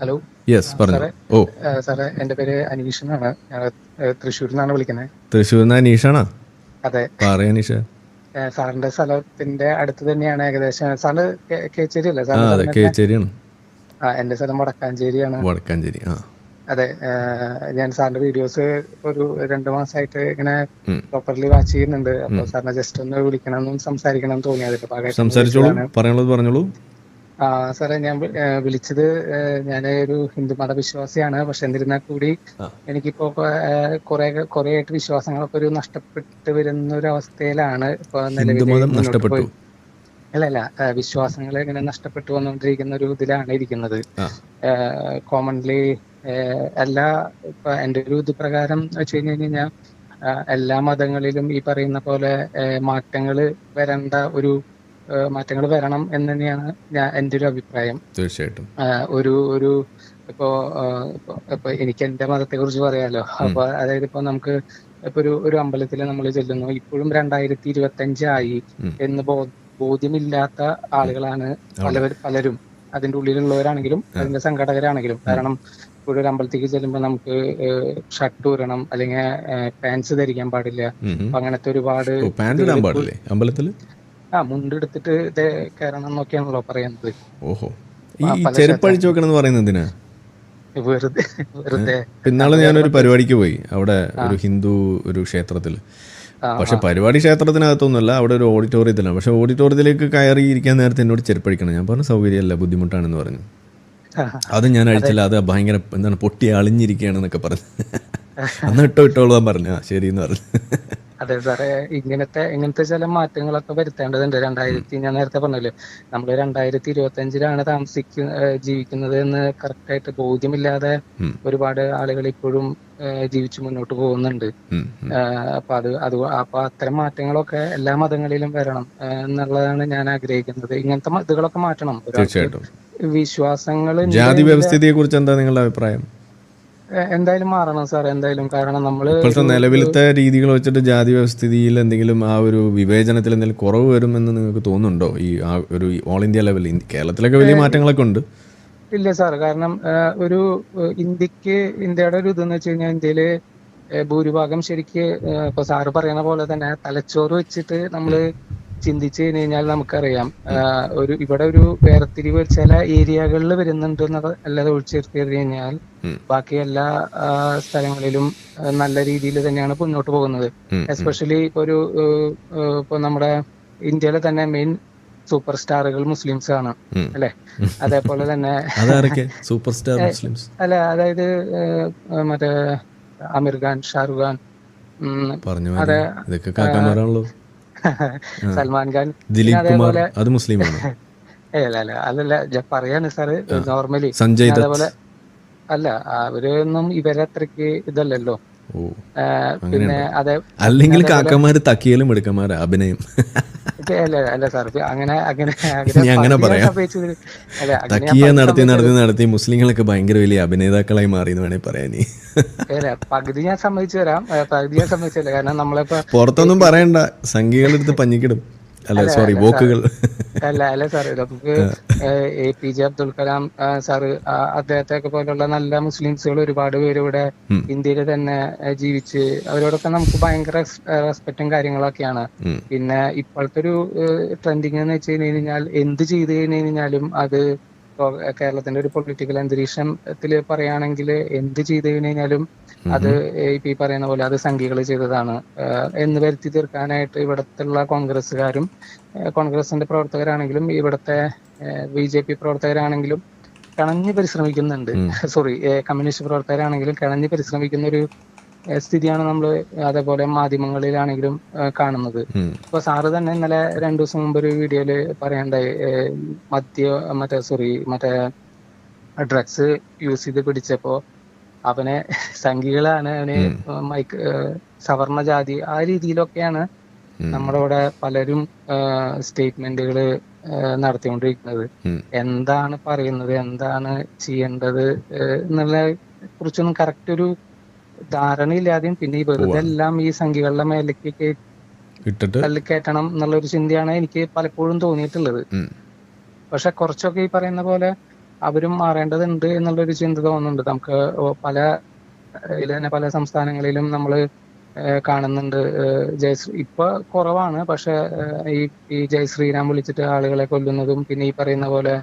Hello yes പറഞ്ഞു. ഓ. സാറേ എന്റെ പേര് അനീഷ് എന്നാണ് ഞാൻ തൃശ്ശൂരിൽ നിന്നാണ് വിളിക്കുന്നത് തൃശ്ശൂരിൽ നിന്ന് അനീഷാണോ? അതെ. പറയാ അനീഷ. സാറിന്റെ സ്ഥലത്തിന്റെ അടുത്ത് തന്നെയാണ് ഏകദേശം. സാറിന് കേച്ചേരി അല്ലേ സാർ കേച്ചേരിയാണ്. ആ എന്റെ സ്ഥലം വടക്കാഞ്ചേരിയാണ്. വടക്കാഞ്ചേരി ആ. അതെ ഞാൻ സാറിന്റെ വീഡിയോസ് ഒരു രണ്ടു മാസമായിട്ട് ഇങ്ങനെ പ്രോപ്പർലി വാച്ച് ചെയ്യുന്നുണ്ട്. അപ്പൊ സാറിനെ ജസ്റ്റ് ഒന്ന് വിളിക്കണം എന്നും സംസാരിക്കണം എന്ന് തോന്നിയത് സംസാരിച്ചോളൂ പറഞ്ഞോളൂ. ആ സാറേ ഞാൻ വിളിച്ചത് ഞാൻ ഒരു ഹിന്ദു മത വിശ്വാസിയാണ് പക്ഷെ എന്നിരുന്നാൽ കൂടി. എനിക്കിപ്പോ കുറെ കുറെ ആയിട്ട് വിശ്വാസങ്ങളൊക്കെ ഒരു നഷ്ടപ്പെട്ട് വരുന്ന ഒരു അവസ്ഥയിലാണ് ഇപ്പൊ നിലവിൽ അല്ല അല്ല വിശ്വാസങ്ങൾ ഇങ്ങനെ നഷ്ടപ്പെട്ടു വന്നുകൊണ്ടിരിക്കുന്ന ഒരു ഇതിലാണ് ഇരിക്കുന്നത്. കോമൺലി എല്ലാ ഇപ്പൊ എന്റെ ഒരു ഇത് പ്രകാരം വെച്ച് കഴിഞ്ഞ് കഴിഞ്ഞാൽ എല്ലാ മതങ്ങളിലും ഈ പറയുന്ന പോലെ മാറ്റങ്ങൾ വരേണ്ട ഒരു മാറ്റങ്ങൾ വരണം എന്ന് തന്നെയാണ് ഞാൻ എന്റെ ഒരു അഭിപ്രായം. തീർച്ചയായിട്ടും. ഒരു ഒരു ഇപ്പോ ഇപ്പൊ എനിക്ക് എന്റെ മതത്തെ കുറിച്ച് പറയാലോ അപ്പൊ അതായത് ഇപ്പൊ നമുക്ക് ഇപ്പൊ ഒരു ഒരു അമ്പലത്തിൽ നമ്മൾ ചെല്ലുന്നു. ഇപ്പോഴും രണ്ടായിരത്തി ഇരുപത്തി അഞ്ചായി എന്ന് ബോധ്യമില്ലാത്ത ആളുകളാണ് പലവർ പലരും. അതിന്റെ ഉള്ളിലുള്ളവരാണെങ്കിലും അതിന്റെ സംഘടകരാണെങ്കിലും. കാരണം ഇപ്പോഴും ഒരു അമ്പലത്തേക്ക് ചെല്ലുമ്പോൾ നമുക്ക് ഷർട്ട് ഊരണം അല്ലെങ്കിൽ പാൻസ് ധരിക്കാൻ പാടില്ല. അങ്ങനത്തെ ഒരുപാട് അമ്പലത്തിൽ ആ മുണ്ടെടുത്തിട്ട് ഇത് കയറണം എന്നൊക്കെയാണല്ലോ പറയുന്നത്. ഓഹോ. ഈ പല ചെരുപ്പ് അഴിച്ചു വെക്കണം എന്ന് പറയുന്നത് എന്തിനാ? വെറുതെ വെറുതെ. പിന്നാളെ ഞാനൊരു പരിപാടിക്ക് പോയി. അവിടെ ഒരു ഹിന്ദു ഒരു ക്ഷേത്രത്തിൽ. പക്ഷെ പരിപാടി ക്ഷേത്രത്തിനകത്തൊന്നുമല്ല അവിടെ ഒരു ഓഡിറ്റോറിയത്തിലാണ്. പക്ഷെ ഓഡിറ്റോറിയത്തിലേക്ക് കയറി ഇരിക്കാൻ നേരത്തെ എന്നോട് ചെരുപ്പഴിക്കണം ഞാൻ പറഞ്ഞു സൗകര്യമല്ല ബുദ്ധിമുട്ടാണെന്ന് പറഞ്ഞു. അത് ഞാൻ അഴിച്ചില്ല അത് ഭയങ്കര എന്താണ് പൊട്ടി അളിഞ്ഞിരിക്കുകയാണെന്നൊക്കെ പറഞ്ഞു. അന്ന് ഇട്ടോ ഇട്ടോളാൻ പറഞ്ഞു ആ ശരി എന്ന് പറഞ്ഞു. അതെ സാറേ. ഇങ്ങനത്തെ ഇങ്ങനത്തെ ചില മാറ്റങ്ങളൊക്കെ വരുത്തേണ്ടതുണ്ട്. രണ്ടായിരത്തി ഞാൻ നേരത്തെ പറഞ്ഞല്ലോ നമ്മൾ രണ്ടായിരത്തി ഇരുപത്തി അഞ്ചിലാണ് താമസിക്കുന്ന ഏഹ് ജീവിക്കുന്നത് എന്ന് കറക്റ്റ് ആയിട്ട് ബോധ്യമില്ലാതെ. ഒരുപാട് ആളുകൾ ഇപ്പോഴും ജീവിച്ചു മുന്നോട്ട് പോകുന്നുണ്ട്. അപ്പൊ അത് അത് അപ്പൊ അത്തരം മാറ്റങ്ങളൊക്കെ എല്ലാ മതങ്ങളിലും വരണം എന്നുള്ളതാണ് ഞാൻ ആഗ്രഹിക്കുന്നത്. ഇങ്ങനത്തെ ഇതുകളൊക്കെ മാറ്റണം. വിശ്വാസങ്ങൾ ജാതി വ്യവസ്ഥിതിയെ കുറിച്ച് എന്താ നിങ്ങളുടെ അഭിപ്രായം? എന്തായാലും മാറണം സാർ എന്തായാലും. കാരണം നമ്മൾ ഇപ്പോഴത്തെ നിലവിലത്തെ രീതികൾ വെച്ചിട്ട് ജാതി വ്യവസ്ഥിതിയിൽ എന്തെങ്കിലും ആ ഒരു വിവേചനത്തിൽ എന്തെങ്കിലും കുറവ് വരുമെന്ന് നിങ്ങൾക്ക് തോന്നുന്നുണ്ടോ? ഈ ആ ഒരു ഓൾ ഇന്ത്യ ലെവലിൽ കേരളത്തിലൊക്കെ വലിയ മാറ്റങ്ങളൊക്കെ ഉണ്ട്. ഇല്ല സാർ കാരണം ഒരു ഇന്ത്യയ്ക്ക് ഇന്ത്യയുടെ ഒരു ഇതെന്ന് വെച്ച് കഴിഞ്ഞാൽ ഇന്ത്യയിൽ ഭൂരിഭാഗം ശരിക്ക് ഇപ്പൊ സാറ് പറയുന്ന പോലെ തന്നെ തലച്ചോറ് വെച്ചിട്ട് നമ്മൾ ചിന്തിച്ചു കഴിഞ്ഞു കഴിഞ്ഞാൽ നമുക്കറിയാം ഒരു ഇവിടെ ഒരു വേർതിരിവ് ചില ഏരിയകളിൽ വരുന്നുണ്ട് അല്ലാതെ ഒഴിച്ചേർത്ത് കഴിഞ്ഞാൽ. ബാക്കി എല്ലാ സ്ഥലങ്ങളിലും നല്ല രീതിയിൽ തന്നെയാണ് മുന്നോട്ട് പോകുന്നത്. എസ്പെഷ്യലി ഒരു ഇപ്പൊ നമ്മുടെ ഇന്ത്യയിലെ തന്നെ മെയിൻ സൂപ്പർ സ്റ്റാറുകൾ മുസ്ലിംസ് ആണ്. അല്ലെ അതേപോലെ തന്നെ സൂപ്പർ സ്റ്റാർ മുസ്ലിംസ് അല്ല അതായത് മറ്റേ ആമിർ ഖാൻ ഷാറുഖ് ഖാൻ പറഞ്ഞു അതെ. സൽമാൻ ഖാൻ. ദിലീപ് കുമാർ അതേപോലെ അത് മുസ്ലിമാണ്. അല്ല അല്ല അതല്ല പറയാണ് സാറ് നോർമലി സഞ്ജയ് അതേപോലെ അല്ല അവരൊന്നും ഇവരെ അത്രയ്ക്ക് ഇതല്ലല്ലോ പിന്നെ അതെ അല്ലെങ്കിൽ കാക്കമാര് തക്കിയാലും എടുക്കന്മാരാ അഭിനയം. അല്ല അല്ല സാർ അങ്ങനെ അങ്ങനെ അങ്ങനെ പറയാം. തക്കിയ നടത്തി നടത്തി നടത്തി മുസ്ലിങ്ങളൊക്കെ ഭയങ്കര വലിയ അഭിനേതാക്കളായി മാറി എന്ന് വേണേ പറയാൻ അല്ല പകുതി ഞാൻ സമ്മതിച്ചു തരാം. ഏ, പകുതി ഞാൻ സമ്മതിച്ചില്ല കാരണം നമ്മളിപ്പോ പുറത്തൊന്നും പറയണ്ട. സംഖ്യകളെടുത്ത് പഞ്ഞിക്കിടും. അല്ല സോറി വോക്കുകൾ. അല്ല അല്ല സാറ് നമുക്ക് A P J Abdul Kalam sir അദ്ദേഹത്തെ പോലുള്ള നല്ല മുസ്ലിംസുകൾ ഒരുപാട് പേര് ഇവിടെ. ഇന്ത്യയിൽ തന്നെ ജീവിച്ച് അവരോടൊക്കെ നമുക്ക് ഭയങ്കര റെസ്പെക്റ്റും കാര്യങ്ങളൊക്കെയാണ്. പിന്നെ ഇപ്പോഴത്തെ ഒരു ട്രെൻഡിങ് എന്ന് വെച്ച് കഴിഞ്ഞു കഴിഞ്ഞാൽ എന്ത് ചെയ്ത് കഴിഞ്ഞു കഴിഞ്ഞാലും അത് ഇപ്പൊ കേരളത്തിന്റെ ഒരു പൊളിറ്റിക്കൽ അന്തരീക്ഷത്തിൽ പറയുകയാണെങ്കിൽ എന്ത് ചെയ്തു കഴിഞ്ഞ് കഴിഞ്ഞാലും അത് ഇപ്പൊ ഈ പറയുന്ന പോലെ അത് സംഘികൾ ചെയ്തതാണ്. എന്ന് വരുത്തി തീർക്കാനായിട്ട് ഇവിടത്തുള്ള കോൺഗ്രസ്സുകാരും കോൺഗ്രസിന്റെ പ്രവർത്തകരാണെങ്കിലും ഇവിടത്തെ ബി ജെ പി പ്രവർത്തകരാണെങ്കിലും കിണഞ്ഞു പരിശ്രമിക്കുന്നുണ്ട്. സോറി കമ്മ്യൂണിസ്റ്റ് പ്രവർത്തകരാണെങ്കിലും കിണഞ്ഞു പരിശ്രമിക്കുന്ന ഒരു സ്ഥിതിയാണ് നമ്മൾ അതേപോലെ മാധ്യമങ്ങളിലാണെങ്കിലും കാണുന്നത്. ഇപ്പൊ സാറ് തന്നെ ഇന്നലെ രണ്ടു ദിവസം മുമ്പ് ഒരു വീഡിയോയിൽ പറയണ്ടായി മദ്യ മറ്റേ സോറി മറ്റേ ഡ്രഗ്സ് യൂസ് ചെയ്ത് പിടിച്ചപ്പോ അവനെ സംഘികളാണ് അവന് മൈക്ക് സവർണ ജാതി ആ രീതിയിലൊക്കെയാണ്. നമ്മുടെ ഇവിടെ പലരും സ്റ്റേറ്റ്മെന്റുകൾ നടത്തിക്കൊണ്ടിരിക്കുന്നത് എന്താണ് പറയുന്നത് എന്താണ് ചെയ്യേണ്ടത് എന്നുള്ള കുറിച്ചൊന്നും കറക്റ്റ് ഒരു ധാരണയില്ലാതെയും പിന്നെ ഈ വെറുതെ എല്ലാം ഈ സംഖ്യകളുടെ മേലേക്ക് ഇട്ടിട്ട് തള്ളിക്കയറ്റണം എന്നുള്ള ഒരു ചിന്തയാണ് എനിക്ക് പലപ്പോഴും തോന്നിയിട്ടുള്ളത്. പക്ഷെ കുറച്ചൊക്കെ ഈ പറയുന്ന പോലെ അവരും മാറേണ്ടതുണ്ട് എന്നുള്ളൊരു ചിന്ത തോന്നുന്നുണ്ട്. നമുക്ക് പല ഇതിൽ തന്നെ പല സംസ്ഥാനങ്ങളിലും നമ്മൾ കാണുന്നുണ്ട്. ജയശ്രീ ഇപ്പൊ കുറവാണ്. പക്ഷെ ഈ ഈ ജയശ്രീരാം വിളിച്ചിട്ട് ആളുകളെ കൊല്ലുന്നതും പിന്നെ ഈ പറയുന്ന പോലെ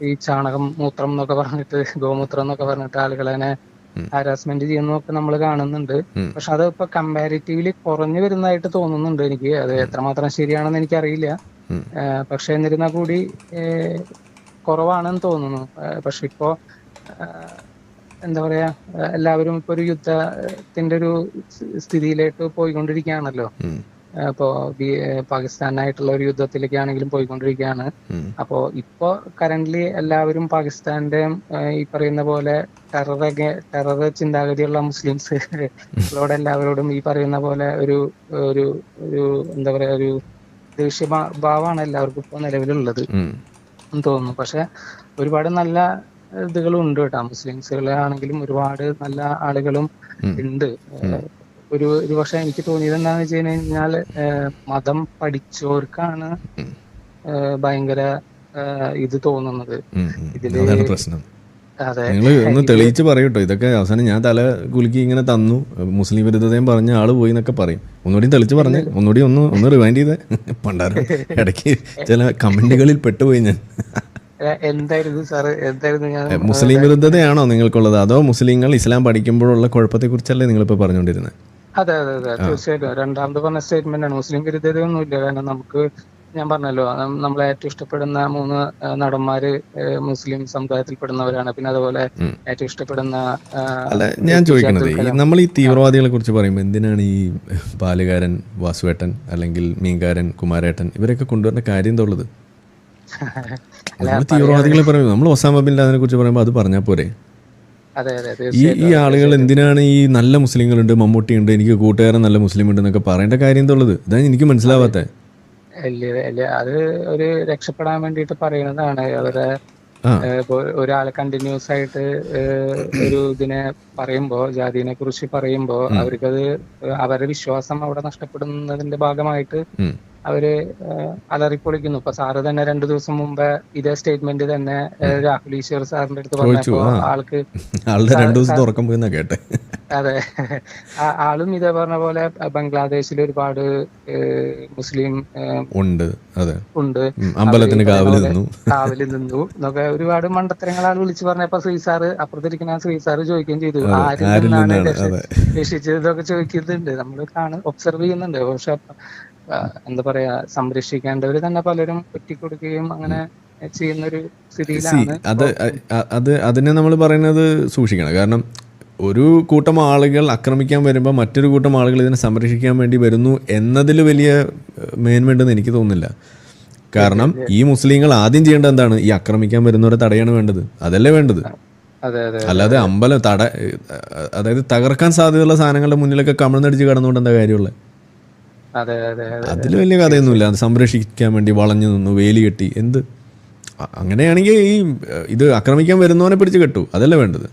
ഈ ചാണകം മൂത്രം എന്നൊക്കെ പറഞ്ഞിട്ട് ഗോമൂത്രം എന്നൊക്കെ പറഞ്ഞിട്ട് ആളുകളെ ഹാരാസ്മെന്റ് ചെയ്യുന്നതൊക്കെ നമ്മൾ കാണുന്നുണ്ട്. പക്ഷെ അത് ഇപ്പൊ കമ്പാരിറ്റീവ്ലി കുറഞ്ഞു വരുന്നതായിട്ട് തോന്നുന്നുണ്ട് എനിക്ക്. അത് എത്രമാത്രം ശരിയാണെന്ന് എനിക്കറിയില്ല. പക്ഷെ എന്നിരുന്നാൽ കൂടി കുറവാണെന്ന് തോന്നുന്നു. പക്ഷെ ഇപ്പോ എന്താ പറയാ എല്ലാവരും ഇപ്പൊ ഒരു യുദ്ധത്തിന്റെ ഒരു സ്ഥിതിയിലേക്ക് പോയിക്കൊണ്ടിരിക്കുകയാണല്ലോ. ബി- പാകിസ്ഥാനായിട്ടുള്ള ഒരു യുദ്ധത്തിലേക്ക് ആണെങ്കിലും പോയിക്കൊണ്ടിരിക്കുകയാണ്. അപ്പോ ഇപ്പോ കറന്റ്ലി എല്ലാവരും പാകിസ്ഥാന്റെ ഈ പറയുന്ന പോലെ ടെററൊക്കെ ടെറർ ചിന്താഗതിയുള്ള മുസ്ലിംസ് ളോട് എല്ലാവരോടും ഈ പറയുന്ന പോലെ ഒരു ഒരു ഒരു എന്താ പറയാ ഒരു ദേഷ്യ ഭാവമാണ് എല്ലാവർക്കും ഇപ്പൊ നിലവിലുള്ളത് എന്ന് തോന്നുന്നു. പക്ഷെ ഒരുപാട് നല്ല ഇതുകളും ഉണ്ട് കേട്ടോ. മുസ്ലിംസുകളാണെങ്കിലും ഒരുപാട് നല്ല ആളുകളും ഉണ്ട്. ഒരു ഒരു പക്ഷെ എനിക്ക് തോന്നിയത് എന്താന്ന് വെച്ച് കഴിഞ്ഞാൽ മതം പഠിച്ചവർക്കാണ് ഭയങ്കര ഇത് തോന്നുന്നത്. ഇതിൽ പ്രശ്നം. നിങ്ങൾ ഒന്ന് തെളിയിച്ച് പറയൂട്ടോ. ഇതൊക്കെ അവസാനം ഞാൻ തല കുലുക്കി ഇങ്ങനെ തന്നു. മുസ്ലിം വിരുദ്ധതയും പറഞ്ഞ ആൾ പോയി എന്നൊക്കെ പറയും. ഒന്നുകൂടി തെളിച്ച് പറഞ്ഞ് ഒന്നുകൂടി ഒന്ന് ഒന്ന് റിവൈൻഡ് ചെയ്ത്. പണ്ടാരം ഇടയ്ക്ക് ചില കമന്റുകളിൽ പെട്ടുപോയി ഞാൻ. മുസ്ലിം വിരുദ്ധതയാണോ നിങ്ങൾക്കുള്ളത്? അതോ മുസ്ലിങ്ങൾ ഇസ്ലാം പഠിക്കുമ്പോഴുള്ള കുഴപ്പത്തെക്കുറിച്ചല്ലേ നിങ്ങളിപ്പോൾ പറഞ്ഞുകൊണ്ടിരുന്നത് അതെ അതെ അതെ. തീർച്ചയായിട്ടും. രണ്ടാമത് പറഞ്ഞ സ്റ്റേറ്റ്മെന്റ് ആണ്. മുസ്ലിം വിരുദ്ധതയൊന്നുമില്ല കാരണം നമുക്ക് ഞാൻ പറഞ്ഞല്ലോ നമ്മൾ നമ്മളെ ഏറ്റവും ഇഷ്ടപ്പെടുന്ന മൂന്ന് നടന്മാര് മുസ്ലിം സമുദായത്തിൽപ്പെടുന്നവരാണ്. പിന്നെ അതുപോലെ ഏറ്റവും ഇഷ്ടപ്പെടുന്ന അല്ല ഞാൻ ചോദിക്കുന്നത് നമ്മൾ ഈ തീവ്രവാദികളെ കുറിച്ച് പറയുമ്പോൾ എന്തിനാണ് ഈ പാലുകാരൻ വാസുവേട്ടൻ അല്ലെങ്കിൽ മീൻകാരൻ കുമാരേട്ടൻ ഇവരൊക്കെ കൊണ്ടുവരുന്ന കാര്യം എന്തുള്ളത് നമ്മൾ തീവ്രവാദികളെ പറയുമ്പോൾ നമ്മൾ ഒസാമ ബിൻ ലാദനെ കുറിച്ച് പറയുമ്പോൾ അത് പറഞ്ഞാൽ പോരെ? ഈ ഈ ആളുകൾ എന്തിനാണ് ഈ നല്ല മുസ്ലിങ്ങളുണ്ട് മമ്മൂട്ടിയുണ്ട് എനിക്ക് കൂട്ടുകാരൻ നല്ല മുസ്ലിം ഉണ്ട് എന്നൊക്കെ പറയേണ്ട കാര്യം എന്തുള്ളത് ഇതാണ് എനിക്ക് മനസ്സിലാവാത്തത് അല്ലേ അത് ഒരു രക്ഷപ്പെടാൻ വേണ്ടിയിട്ട് പറയുന്നതാണ്. അവരെ ഒരാൾ കണ്ടിന്യൂസ് ആയിട്ട് ഒരു ഇതിനെ പറയുമ്പോ ജാതിനെ കുറിച്ച് പറയുമ്പോ അവർക്കത് അവരുടെ വിശ്വാസം അവിടെ നഷ്ടപ്പെടുന്നതിന്റെ ഭാഗമായിട്ട്. അവർ അലറിപ്പൊളിക്കുന്നു. ഇപ്പൊ സാറ് തന്നെ രണ്ടു ദിവസം മുമ്പ് ഇതേ സ്റ്റേറ്റ്മെന്റ് തന്നെ രാഹുൽ ഈശ്വർ സാറിന്റെ അടുത്ത് പറഞ്ഞപ്പോ ആൾക്ക് രണ്ടു ദിവസം തുറക്കം പോയെന്നാ കേട്ടെ. അതെ. ആളും ഇതേ പറഞ്ഞ പോലെ ബംഗ്ലാദേശിൽ ഒരുപാട് മുസ്ലിം ഉണ്ട് അതെ. ഉണ്ട്. അമ്പലത്തിന് കാവൽ നിന്നു. കാവലിൽ നിന്നു. എന്നൊക്കെ ഒരുപാട് മണ്ടത്തരങ്ങൾ ആൾ വിളിച്ചു പറഞ്ഞപ്പോ ശ്രീ സാറ് അപ്പുറത്തിരിക്കുന്ന ശ്രീ സാറ് ചോദിക്കുകയും ചെയ്തു. ആരും ആരിൽ നിന്നാണ് നിന്നാണ് രക്ഷിച്ചതൊക്കെ ചോദിക്കുന്നുണ്ട്. നമ്മൾ കാണും ഒബ്സർവ് ചെയ്യുന്നുണ്ട്. പക്ഷെ എന്താ പറയാ സംരക്ഷിക്കേണ്ടവര് തന്നെ പലരും ഒറ്റിക്കൊടുക്കുകയും അങ്ങനെ ചെയ്യുന്ന ഒരു സി സ്ഥിതിയിലാണ്. അത് അത് അതിനെ നമ്മൾ പറയുന്നത് സൂക്ഷിക്കണം. കാരണം ഒരു കൂട്ടം ആളുകൾ ആക്രമിക്കാൻ വരുമ്പോൾ മറ്റൊരു കൂട്ടം ആളുകൾ ഇതിനെ സംരക്ഷിക്കാൻ വേണ്ടി വരുന്നു എന്നതിൽ വലിയ മേന്മയുണ്ടെന്ന് എനിക്ക് തോന്നുന്നില്ല. കാരണം ഈ മുസ്ലിങ്ങൾ ആദ്യം ചെയ്യേണ്ടത് എന്താണ്? ഈ ആക്രമിക്കാൻ വരുന്നവരെ തടയാണ് വേണ്ടത്. അതല്ലേ വേണ്ടത്? അല്ലാതെ അമ്പലം തട അതായത് തകർക്കാൻ സാധ്യതയുള്ള സാധനങ്ങളുടെ മുന്നിലൊക്കെ കമിഴ്ന്നടിച്ച് കടന്നുകൊണ്ട് എന്താ കാര്യമുള്ളത് അതിൽ വലിയ കഥയൊന്നുമില്ല. അത് സംരക്ഷിക്കാൻ വേണ്ടി വളഞ്ഞു നിന്നു വേലി കെട്ടി. എന്ത്? അങ്ങനെയാണെങ്കിൽ ഈ ഇത് ആക്രമിക്കാൻ വരുന്നവനെ പിടിച്ച് കെട്ടു. അതല്ലേ വേണ്ടത്?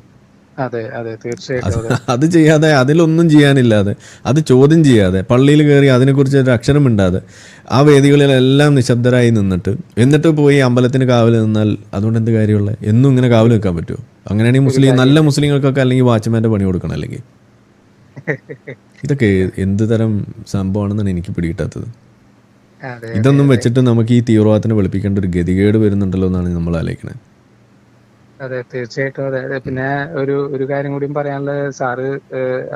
അതെ ചെയ്യാതെ അതിലൊന്നും ചെയ്യാനില്ലാതെ അത് ചോദ്യം ചെയ്യാതെ പള്ളിയിൽ കയറി അതിനെക്കുറിച്ച് ഒരു അക്ഷരം മിണ്ടാതെ ആ വേദികളിലെല്ലാം നിശബ്ദരായി നിന്നിട്ട് എന്നിട്ട് പോയി അമ്പലത്തിന് കാവൽ നിന്നാൽ അതുകൊണ്ട് എന്ത് കാര്യമുള്ളത് എന്നും ഇങ്ങനെ കാവൽ വെക്കാൻ പറ്റുമോ? അങ്ങനെയാണെങ്കിൽ മുസ്ലിം നല്ല മുസ്ലിങ്ങൾക്കൊക്കെ അല്ലെങ്കിൽ വാച്ച്മാന്റെ പണി കൊടുക്കണം അല്ലെങ്കിൽ. ഇതൊക്കെ എന്ത് തരം സംഭവമാണെന്നാണ് എനിക്ക് പിടികിട്ടാത്തത്. ഇതൊന്നും വെച്ചിട്ട് നമുക്ക് ഈ തീവ്രവാദത്തിനെ വെളുപ്പിക്കേണ്ട ഒരു ഗതികേട് വരുന്നുണ്ടല്ലോ എന്നാണ് നമ്മൾ ആലോചിക്കുന്നത് അതെ തീർച്ചയായിട്ടും അതെ അതെ. പിന്നെ ഒരു ഒരു കാര്യം കൂടിയും പറയാനുള്ളത് സാറ്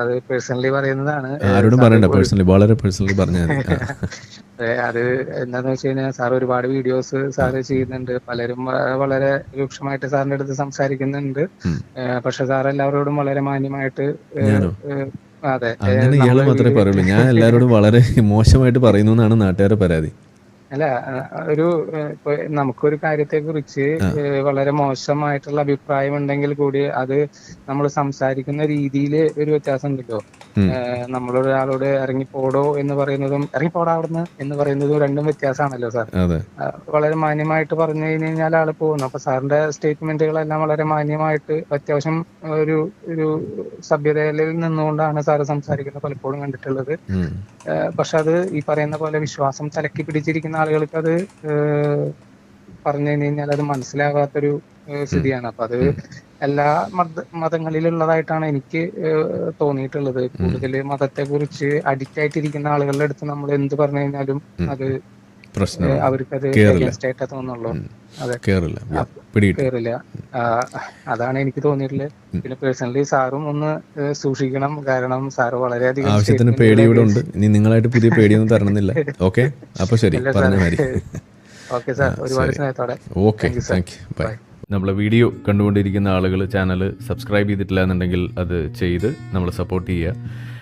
അത് പേഴ്സണലി പറയുന്നതാണ്. ആരോടും പറയണ്ട പേഴ്സണലി വളരെ പേഴ്സണലി പറഞ്ഞാൽ അത് എന്താന്ന് വെച്ച് കഴിഞ്ഞാൽ സാർ ഒരുപാട് വീഡിയോസ് സാറ് ചെയ്യുന്നുണ്ട്. പലരും വളരെ രൂക്ഷമായിട്ട് സാറിന്റെ അടുത്ത് സംസാരിക്കുന്നുണ്ട്. പക്ഷെ സാർ എല്ലാവരോടും വളരെ മാന്യമായിട്ട് അങ്ങനെ നമ്മളെ മാത്രമേ പറയുള്ളൂ. ഞാൻ എല്ലാവരോടും വളരെ മോശമായിട്ട് പറയുന്നു എന്നാണ് നാട്ടുകാരുടെ പരാതി. അല്ല ഒരു നമുക്കൊരു കാര്യത്തെ കുറിച്ച് വളരെ മോശമായിട്ടുള്ള അഭിപ്രായം ഉണ്ടെങ്കിൽ കൂടി അത് നമ്മൾ സംസാരിക്കുന്ന രീതിയിൽ ഒരു വ്യത്യാസം ഉണ്ടല്ലോ നമ്മളൊരാളോട് ഇറങ്ങിപ്പോടോ എന്ന് പറയുന്നതും ഇറങ്ങിപ്പോടാ അവിടുന്ന് എന്ന് പറയുന്നതും രണ്ടും വ്യത്യാസമാണല്ലോ സാർ. വളരെ മാന്യമായിട്ട് പറഞ്ഞു കഴിഞ്ഞു കഴിഞ്ഞാൽ ആൾ പോകുന്നു. അപ്പൊ സാറിന്റെ സ്റ്റേറ്റ്മെന്റുകളെല്ലാം വളരെ മാന്യമായിട്ട് അത്യാവശ്യം ഒരു ഒരു സഭ്യതയിൽ നിന്നുകൊണ്ടാണ് സാറ് സംസാരിക്കുന്നത്. പലപ്പോഴും കണ്ടിട്ടുള്ളത്. പക്ഷെ അത് ഈ പറയുന്ന പോലെ വിശ്വാസം തലക്കി പിടിച്ചിരിക്കുന്ന ആളുകൾക്ക് അത് പറഞ്ഞു പറഞ്ഞു കഴിഞ്ഞാൽ അത് മനസ്സിലാകാത്തൊരു ഒരു സ്ഥിതിയാണ്. അപ്പൊ അത് എല്ലാ മത മതങ്ങളിലുള്ളതായിട്ടാണ് എനിക്ക് തോന്നിയിട്ടുള്ളത്. കൂടുതൽ മതത്തെ കുറിച്ച് അഡിക്റ്റ് ആയിട്ടിരിക്കുന്ന ആളുകളുടെ അടുത്ത് നമ്മൾ എന്ത് പറഞ്ഞു കഴിഞ്ഞാലും അത് അവർക്കത് ആയിട്ടേ തോന്നുള്ളൂ കേറില്ല. അതാണ് എനിക്ക് തോന്നിയിട്ടുള്ളത്. പിന്നെ പേഴ്സണലി സാറും ഒന്ന് സൂക്ഷിക്കണം. കാരണം സാറ് വളരെയധികം ആവശ്യത്തിന് statement പേടി ഇവിടെ ഉണ്ട്. ഇനി നിങ്ങളായിട്ട് പുതിയ പേടിയൊന്നും തരണമെന്നില്ല. ഓക്കെ അപ്പൊ ശരി. പറഞ്ഞ മാതിരി. Okay sir. ഒരുപാട് സ്നേഹത്തോടെ. ഓക്കെ താങ്ക് യു ബൈ നമ്മളെ വീഡിയോ കണ്ടുകൊണ്ടിരിക്കുന്ന ആളുകൾ ചാനൽ സബ്സ്ക്രൈബ് ചെയ്തിട്ടില്ല എന്നുണ്ടെങ്കിൽ അത് ചെയ്ത് നമ്മളെ സപ്പോർട്ട് ചെയ്യുക.